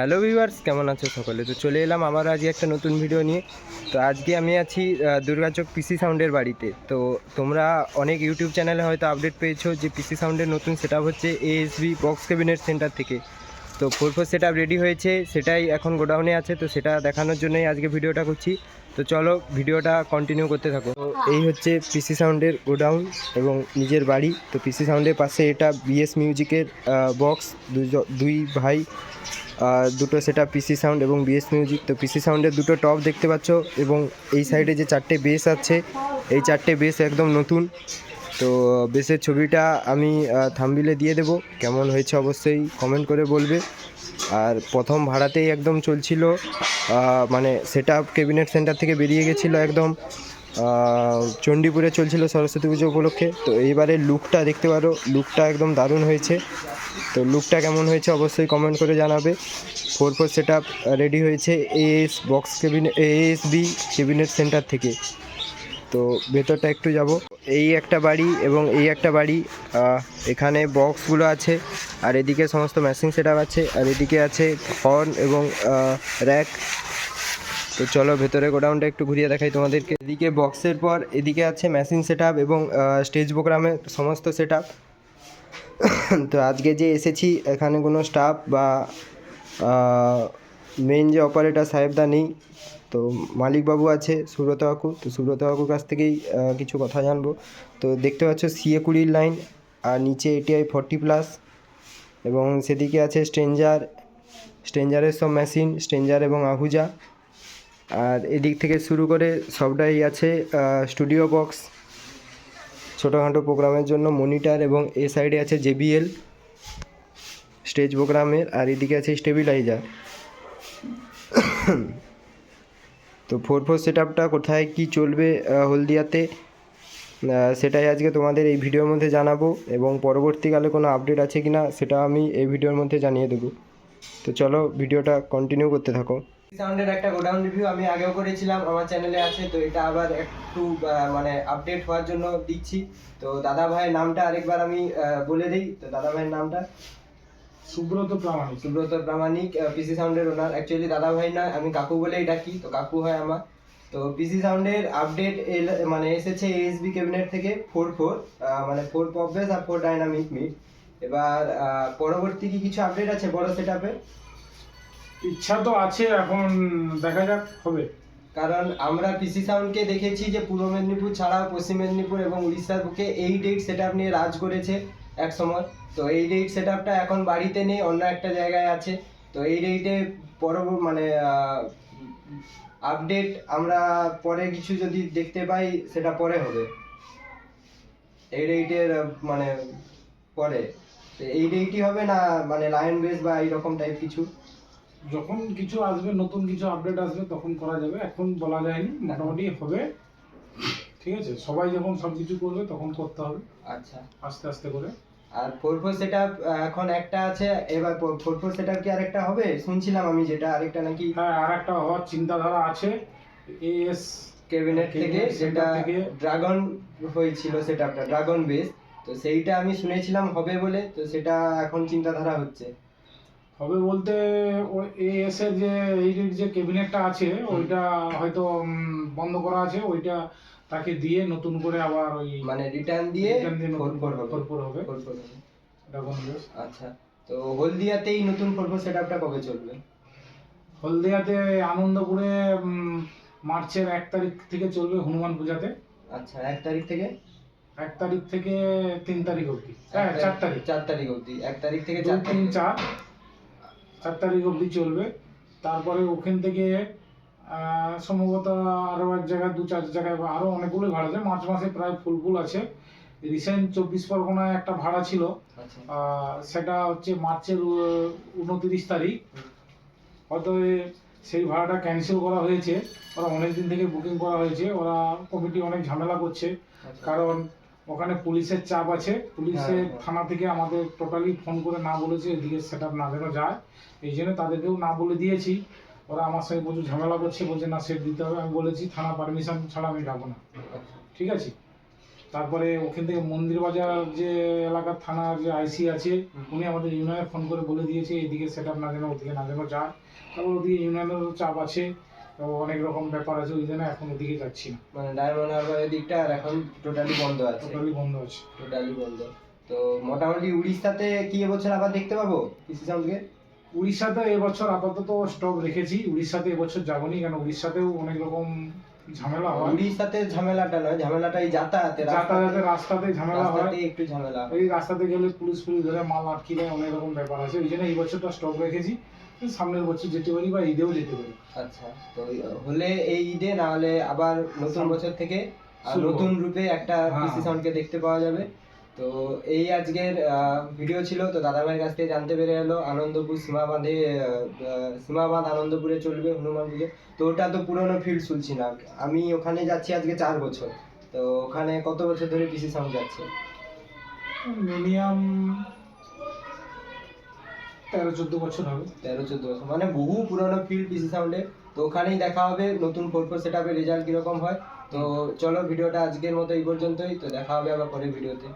Hello viewers, কেমন আছো সকলে? তো চলে এলাম আবার আজকে একটা নতুন ভিডিও নিয়ে। তো আজকে আমি আছি দুর্গাচক পিসি সাউন্ডের বাড়িতে। তো তোমরা অনেক ইউটিউব চ্যানেলে হয়তো আপডেট পেয়েছ যে পিসি সাউন্ডের নতুন সেট হচ্ছে এএসবি বক্স ক্যাবিনেট সেন্টার থেকে। তো ফোর ফোর সেট রেডি হয়েছে, সেটাই এখন গোডাউনে আছে, তো সেটা দেখানোর জন্যই আজকে ভিডিওটা করছি। তো চলো ভিডিওটা কন্টিনিউ করতে থাকো। তো এই হচ্ছে পিসি সাউন্ডের গোডাউন এবং নিজের বাড়ি। তো পিসি সাউন্ডের পাশে এটা বিএস মিউজিকের বক্স দুই ভাই দুটো সেটা পিসি সাউন্ড এবং বিএস মিউজিক তো পিসি সাউন্ডের দুটো টপ দেখতে পাচ্ছ এবং এই সাইডে যে চারটে বেস আছে, এই চারটে বেস একদম নতুন। তো বেসের ছবিটা আমি থামবিলে দিয়ে দেবো। কেমন হয়েছে অবশ্যই কমেন্ট করে বলবে। আর প্রথম ভাড়াতেই একদম চলছিল মানে সেট ক্যাবিনেট সেন্টার থেকে বেরিয়ে গেছিল একদম। চণ্ডীপুরে চলছিল সরস্বতী পুজো উপলক্ষে। তো এইবারে লুকটা দেখতে পারো লুকটা একদম দারুণ হয়েছে। তো লুকটা কেমন হয়েছে অবশ্যই কমেন্ট করে জানাবে। ফোর ফোর সেট রেডি হয়েছে A S box cabinet A S B cabinet centre থেকে। তো ভেতরটা একটু যাব। এই একটা বাড়ি এবং এই একটা বাড়ি এখানে বক্সগুলো আছে, আর এদিকে সমস্ত ম্যাচিং সেট আছে, আর এদিকে আছে হর্ন এবং র্যাক তো চলো ভেতরে গোডাউনটা একটু ঘুরিয়ে দেখাই তোমাদেরকে। এদিকে বক্সের পর এদিকে আছে মেশিন সেট এবং স্টেজ প্রোগ্রামের সমস্ত সেট তো আজকে যে এসেছি, এখানে কোনো স্টাফ বা মেন যে অপারেটর সাহেবদা নেই, তো মালিকবাবু আছে সুব্রত কাকু, তো সুব্রত কাকুর কাছ থেকেই কিছু কথা জানব। তো দেখতে পাচ্ছ সিএ কুড়ির লাইন আর নিচে এটিআই ফর্টি প্লাস এবং সেদিকে আছে স্ট্রেঞ্জার স্ট্রেঞ্জারের সব মেশিন স্ট্রেঞ্জার এবং আহুজা আর এদিক থেকে শুরু করে সবটাই আছে স্টুডিও বক্স ছোটোখাটো প্রোগ্রামের জন্য মনিটর এবং এ সাইডে আছে জেবিএল স্টেজ প্রোগ্রামের আর এদিকে আছে স্টেবিলাইজার তো ফোর ফোর সেট আপটা কোথায় কী চলবে হলদিয়াতে? সেটাই আজকে তোমাদের এই ভিডিওর মধ্যে জানাব এবং পরবর্তীকালে কোনো আপডেট আছে কি না সেটা আমি এই ভিডিওর মধ্যে জানিয়ে দেবো। তো চলো ভিডিওটা কন্টিনিউ করতে থাকো। সাউন্ডের একটা গোডাউন রিভিউ আমি আগেও করেছিলাম, আমার চ্যানেলে আছে, তো এটা আবার একটু মানে আপডেট হওয়ার জন্য দিচ্ছি। তো দাদা ভাইয়ের নামটা আরেকবার আমি বলে দিই। তো দাদা ভাইয়ের নামটা? সুব্রত প্রামাণিক। সুব্রত প্রামাণিক পিসি সাউন্ডের ওনার। অ্যাকচুয়ালি দাদা ভাই নয় আমি কাকু বলেই ডাকি তো কাকু হয় আমার। তো পিসি সাউন্ডের আপডেট মানে এসেছে এএসবি ক্যাবিনেট থেকে ফোর ফোর মানে ফোর পপবেস আর ফোর ডাইনামিক মিট এবার পরবর্তী কি কিছু আপডেট আছে বড় সেট ইচ্ছা তো আছে এখন দেখা যাক হবে। কারণ আমরা পিসি সাউন্ডকে দেখেছি যে পূর্ব মেদিনীপুর ছাড়াও পশ্চিম মেদিনীপুর এবং উড়িষ্যার বুকে এই ডেট সেট নিয়ে রাজ করেছে। এক সময়। তো এই ডেট সেট আপটা এখন বাড়িতে নেই অন্য একটা জায়গায় আছে। তো এই ডেটে পরব মানে আপডেট আমরা পরে কিছু যদি দেখতে পাই সেটা পরে হবে। এই ডেটের মানে পরে। এই ডেটই হবে না মানে লায়ন বেস বা এইরকম টাইপ কিছু? যখন কিছু আসবে নতুন কিছু আপডেট আসবে তখন করা যাবে। এখন বলা যায়নি মোটামুটি হবে। ঠিক আছে? সবাই যখন সব কিছু করবে তখন করতে হবে। আচ্ছা। আস্তে আস্তে করে। আর ফোর ফোর সেট এখন একটা আছে এবার ফোর ফোর সেট কি আরেকটা হবে? শুনছিলাম আমি যেটা আরেকটা নাকি? হ্যাঁ আর একটা হওয়ার চিন্তাধারা আছে। এএস ক্যাবিনেট থেকে যেটা ড্রাগন হয়েছিল সেটআপটা ড্রাগন বেস তো সেইটা আমি শুনেছিলাম হবে বলে। তো সেটা এখন চিন্তাধারা হচ্ছে। হবে বলতে ওই এএস এর যে এই যে ক্যাবিনেটটা আছে ওইটা হয়তো বন্ধ করা আছে। ওইটা তাকে দিয়ে নতুন করে আবার ওই মানে রিটার্ন দিয়ে ফোর নতুন ফোর হবে। আচ্ছা তো হলদিয়াতেই নতুন ফোর সেটআপটা কবে চলবে? হলদিয়াতে আনন্দপুরে মার্চের এক তারিখ থেকে চলবে হনুমান পূজাতে। আচ্ছা এক তারিখ থেকে? এক তারিখ থেকে তিন তারিখ অবধি। হ্যাঁ চার তারিখ। চার তারিখ অবধি। এক তারিখ থেকে চার তিন চার। চার তারিখ অবধি চলবে। তারপরে ওখান থেকে সম্ভবত আরও এক জায়গায় দু চার জায়গায় বা আরও অনেকগুলো ভাড়া আছে মার্চ মাসে প্রায় ফুল ফুল আছে। রিসেন্ট চব্বিশ পরগনায় একটা ভাড়া ছিল। আচ্ছা। সেটা হচ্ছে মার্চের উনত্রিশ তারিখ। হয়তো সেই ভাড়াটা ক্যান্সেল করা হয়েছে। ওরা অনেক দিন থেকে বুকিং করা হয়েছে। ওরা কমিটি অনেক ঝামেলা করছে। আচ্ছা। কারণ ওখানে পুলিশের চাপ আছে। পুলিশের হ্যাঁ। থানা থেকে আমাদের টোটালি ফোন করে না বলেছে। এদিকে সেট আপ না যেন যায়। এই জন্য তাদেরকেও না বলে দিয়েছি। ওরা আমার সঙ্গে প্রচুর ঝামেলা করছে বলছে না সেট দিতে হবে। আমি বলেছি থানা পারমিশন ছাড়া আমি যাব না। ঠিক আছে? তারপরে ওখান থেকে মন্দির বাজার যে এলাকার থানার যে আইসি আছে উনি আমাদের ইউনিয়নে ফোন করে বলে দিয়েছে এদিকে সেট আপ না যেন ওদিকে না যেন যায়। তারপর ওদিকে ইউনিয়নেরও চাপ আছে তো অনেক রকম ব্যাপার আছে ওই জন্য এখন ওদিকে যাচ্ছি না। মানে ডায়মন্ড হারবারের দিকটা আর এখন টোটালি বন্ধ আছে। টোটালি বন্ধ আছে। টোটালি বন্ধ। তো মোটামুটি উড়িষ্যাতে কি এবছর আবার দেখতে পাবো পিসি সাউন্ডকে উড়িষ্যাতে এবছর আপাতত স্টক রেখেছি। উড়িষ্যাতে এবছর যাবনি কেন উড়িষ্যাতেও অনেক রকম ঝামেলা হয়। উড়িষ্যাতে ঝামেলাটা নয় ঝামেলাটা এই যাতায়াতে যাতায়াতের রাস্তাতে ঝামেলা হয়। একটু ঝামেলা। হয়। ওই রাস্তাতে গেলে পুলিশ পুলিশ ধরে মাল আটকে দেয় অনেক রকম ব্যাপার আছে। ওই জন্য এই বছরটা স্টক রেখেছি। সামনের বছর যেতে পারি বা ঈদেও যেতে পারি। আচ্ছা তো হলে এই ঈদে না হলে আবার নতুন বছর থেকে নতুন রূপে একটা হ্যাঁ। পিসি সাউন্ডকে দেখতে পাওয়া যাবে। তো এই আজকের ভিডিও ছিল তো দাদা ভাইয়ের কাছ থেকে জানতে পেরে এলো আনন্দপুর সীমাবাঁধে আহ, আহ, সীমাবাঁধ আনন্দপুরে চলবে হনুমান পুজো। তো ওটা তো পুরনো ফিল্ড শুনছি না। আমি ওখানে যাচ্ছি আজকে চার বছর। তো ওখানে কত বছর ধরে পিসি সাউন্ড যাচ্ছে? মিনিমাম তেরো চোদ্দ বছর হবে। তেরো চোদ্দ বছর। মানে বহু পুরনো ফিল্ড পিসি সাউন্ডে তো ওখানেই দেখা হবে নতুন ফোর ফোর সেট আপের রেজাল্ট কীরকম হয়। তো চলো ভিডিওটা আজকের মতো এই পর্যন্তই। তো দেখা হবে আবার পরের ভিডিওতে